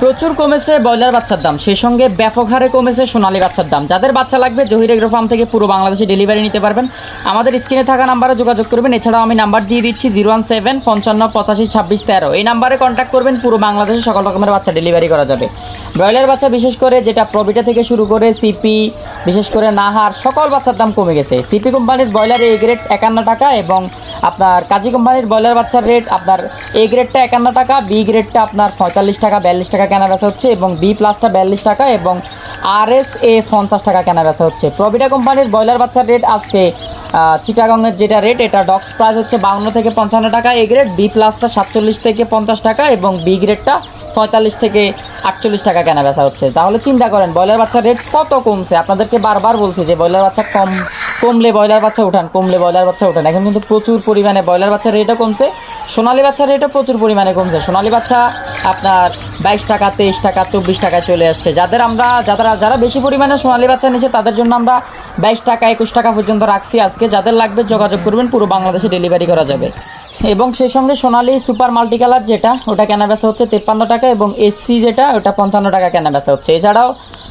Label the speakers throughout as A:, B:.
A: প্রচুর কমেছে ব্রয়লার বাচ্চার দাম। সেই সঙ্গে ব্যাপক হারে কমেছে সোনালী বাচ্চার দাম। যাদের বাচ্চা লাগবে, জহির এগ্রো ফার্ম থেকে পুরো বাংলাদেশে ডেলিভারি নিতে পারবেন। আমাদের স্ক্রিনে থাকা নাম্বারে যোগাযোগ করবেন। এছাড়াও আমি নাম্বার দিয়ে দিচ্ছি জিরো ওয়ান সেভেন পঞ্চান্ন, পঁচাশি, ছাব্বিশ, তেরো। এই নাম্বারে কন্ট্যাক্ট করবেন। পুরো বাংলাদেশে সকল রকমের বাচ্চা ডেলিভারি করা যাবে। ব্রয়লার বাচ্চা বিশেষ করে যেটা প্রবিটা থেকে শুরু করে সিপি বিশেষ করে নাহার, সকল বাচ্চার দাম কমে গেছে। সিপি কোম্পানির ব্রয়লার এ গ্রেড একান্ন টাকা এবং আপনার কাজী কোম্পানির ব্রয়লার বাচ্চার রেট আপনার এ গ্রেডটা একান্ন টাকা বি গ্রেডটা আপনার পঁয়তাল্লিশ টাকা, বিয়াল্লিশ টাকা কেনা বেচা হচ্ছে এবং বি প্লাসটা বিয়াল্লিশ টাকা এবং আর এস এ পঞ্চাশ টাকা কেনা বেচা হচ্ছে। প্রবিটা কোম্পানির ব্রয়লার বাচ্চার রেট আজকে চিটাগংয়ের যেটা রেট এটা ডক্স প্রাইস হচ্ছে বাউন্ন থেকে পঞ্চান্ন টাকা এ গ্রেড বি প্লাসটা সাতচল্লিশ থেকে পঞ্চাশ টাকা এবং বি গ্রেডটা পঁয়তাল্লিশ থেকে আটচল্লিশ টাকা কেনা বেচা হচ্ছে। তাহলে চিন্তা করেন, ব্রয়লার বাচ্চার রেট কত কমছে? আপনাদেরকে বারবার বলছি যে ব্রয়লার বাচ্চা কম, কমলে ব্রয়লার বাচ্চা উঠান, কমলে ব্রয়লার বাচ্চা উঠান। এখন কিন্তু প্রচুর পরিমাণে ব্রয়লার বাচ্চার রেটও কমছে, সোনালি বাচ্চার রেটও প্রচুর পরিমাণে কমছে। সোনালী বাচ্চা আপনার বাইশ টাকা, তেইশ টাকা, চব্বিশ টাকায় চলে আসছে। যাদের আমরা, যারা যারা বেশি পরিমাণে সোনালি বাচ্চা নিচ্ছে তাদের জন্য আমরা বাইশ টাকা, একুশ টাকা পর্যন্ত রাখছি আজকে। যাদের লাগবে যোগাযোগ করবেন, পুরো বাংলাদেশে ডেলিভারি করা যাবে। এবং সেই সঙ্গে সোনালি সুপার মাল্টি কালার যেটা, ওটা কেনা বেচা হচ্ছে তেপ্পান্ন টাকা এবং এসসি যেটা, ওটা পঞ্চান্ন টাকা কেনা বেচা হচ্ছে। এছাড়াও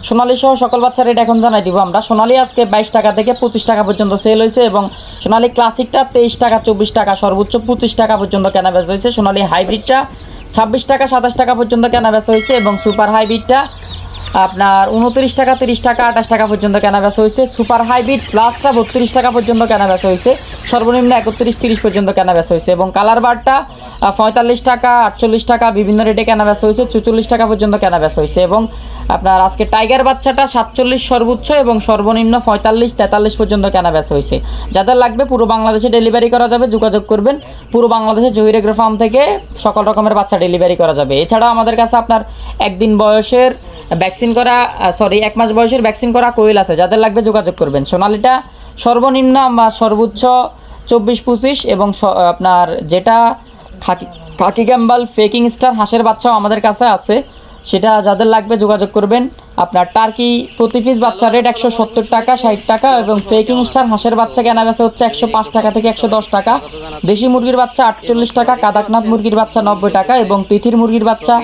A: সোনালি সহ সকল বাচ্চার রেট এখন জানাই দিব আমরা। সোনালি আজকে বাইশ টাকা থেকে পঁচিশ টাকা পর্যন্ত সেল হয়েছে এবং সোনালি ক্লাসিকটা তেইশ টাকা, চব্বিশ টাকা, সর্বোচ্চ পঁচিশ টাকা পর্যন্ত কেনা বেচা হয়েছে। সোনালি হাইব্রিডটা ছাব্বিশ টাকা, সাতাশ টাকা পর্যন্ত কেনা বেচা হয়েছে এবং সুপার হাইব্রিডটা আপনার উনত্রিশ টাকা, তিরিশ টাকা, আঠাশ টাকা পর্যন্ত কেনা বেচা হয়েছে। সুপার হাইব্রিড প্লাসটা বত্রিশ টাকা পর্যন্ত কেনা বেচা হয়েছে। সর্বনিম্ন একত্রিশ, তিরিশ পর্যন্ত কেনা বেচা হয়েছে। এবং কালার বারটা পঁয়তাল্লিশ টাকা, আটচল্লিশ টাকা, বিভিন্ন রেটে কেনা বেচা হয়েছে, চুচল্লিশ টাকা পর্যন্ত কেনা বেচা হয়েছে এবং আপনার আজকে টাইগার বাচ্চাটা সাতচল্লিশ সর্বোচ্চ এবং সর্বনিম্ন পঁয়তাল্লিশ, তেতাল্লিশ পর্যন্ত কেনা বেচা হয়েছে। যাদের লাগবে পুরো বাংলাদেশে ডেলিভারি করা যাবে, যোগাযোগ করবেন। পুরো বাংলাদেশে জহির এগ্রো ফার্ম থেকে সকল রকমের বাচ্চা ডেলিভারি করা যাবে। এছাড়াও আমাদের কাছে আপনার একদিন বয়সের ভ্যাকসিন করা সরি এক মাস বয়সের ভ্যাকসিন করা কোয়েল আছে। যাদের লাগবে যোগাযোগ করবেন। সোনালিটা সর্বনিম্ন বা সর্বোচ্চ চব্বিশ পঁচিশ এবং আপনার যেটা খাকি খাকি গ্যাম্বাল ফেকিং স্টার হাঁসের বাচ্চাও আমাদের কাছে আছে। সেটা যাদের লাগবে যোগাযোগ করবেন। আপনার টার্কি প্রতি পিস বাচ্চার রেট একশো সত্তর টাকা, ষাট টাকা এবং ফেকিং স্টার হাঁসের বাচ্চা কেনা বেচা হচ্ছে একশো পাঁচ টাকা থেকে একশো দশ টাকা। দেশি মুরগির বাচ্চা আটচল্লিশ টাকা, কাদাকনাথ মুরগির বাচ্চা নব্বই টাকা এবং তিথির মুরগির বাচ্চা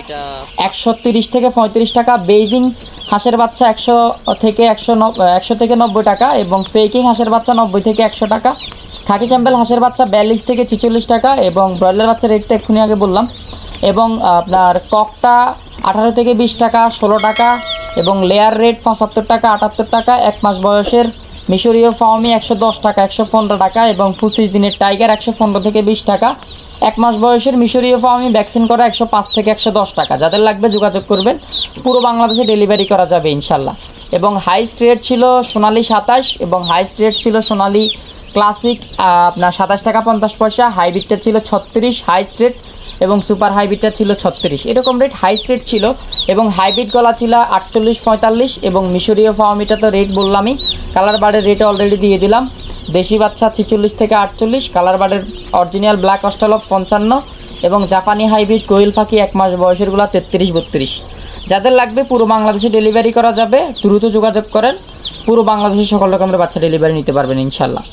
A: একশো তিরিশ থেকে পঁয়ত্রিশ টাকা। বেইজিং হাঁসের বাচ্চা একশো থেকে একশো একশো থেকে নব্বই টাকা এবং ফেকিং হাঁসের বাচ্চা নব্বই থেকে একশো টাকা। খাকি ক্যাম্বেল হাঁসের বাচ্চা বিয়াল্লিশ থেকে ছেচল্লিশ টাকা এবং ব্রয়লার বাচ্চার রেটটা এক্ষুনি আগে বললাম। এবং আপনার ককটা আঠারো থেকে বিশ টাকা, ষোলো টাকা এবং লেয়ার রেট পঁচাত্তর টাকা, আটাত্তর টাকা, এক মাস বয়সের মিশরীয় ফাওমি একশো দশ টাকা, একশো পনেরো টাকা এবং পঁচিশ দিনের টাইগার একশো পনেরো থেকে বিশ টাকা। এক মাস বয়সের মিশরীয় ফাওমি ভ্যাকসিন করা একশো পাঁচ থেকে একশো দশ টাকা। যাদের লাগবে যোগাযোগ করবেন, পুরো বাংলাদেশে ডেলিভারি করা যাবে ইনশাল্লাহ। এবং হাইস্ট রেট ছিল সোনালি সাতাশ এবং হাইস্ট রেট ছিল সোনালি ক্লাসিক আপনার সাতাশ টাকা পঞ্চাশ পয়সা হাইব্রিডটা ছিল ছত্রিশ হাই স্ট্রেট এবং সুপার হাইব্রিডটা ছিল ছত্রিশ। এরকম রেট হাই রেট ছিল এবং হাইব্রিড গলা ছিল আটচল্লিশ, পঁয়তাল্লিশ এবং মিশরীয় ফাওমিটা তো রেট বললামই। কালার বার্ডের রেট অলরেডি দিয়ে দিলাম। দেশি বাচ্চা ছিচল্লিশ থেকে আটচল্লিশ কালার বার্ডের অরিজিনাল ব্ল্যাক অস্টালপ পঞ্চান্ন এবং জাপানি হাইব্রিড কোয়েল ফাঁকি এক মাস বয়সেরগুলো তেত্রিশ, বত্রিশ। যাদের লাগবে পুরো বাংলাদেশে ডেলিভারি করা যাবে, দ্রুত যোগাযোগ করেন। পুরো বাংলাদেশে সকল রকমের বাচ্চা ডেলিভারি নিতে পারবেন ইনশাল্লাহ।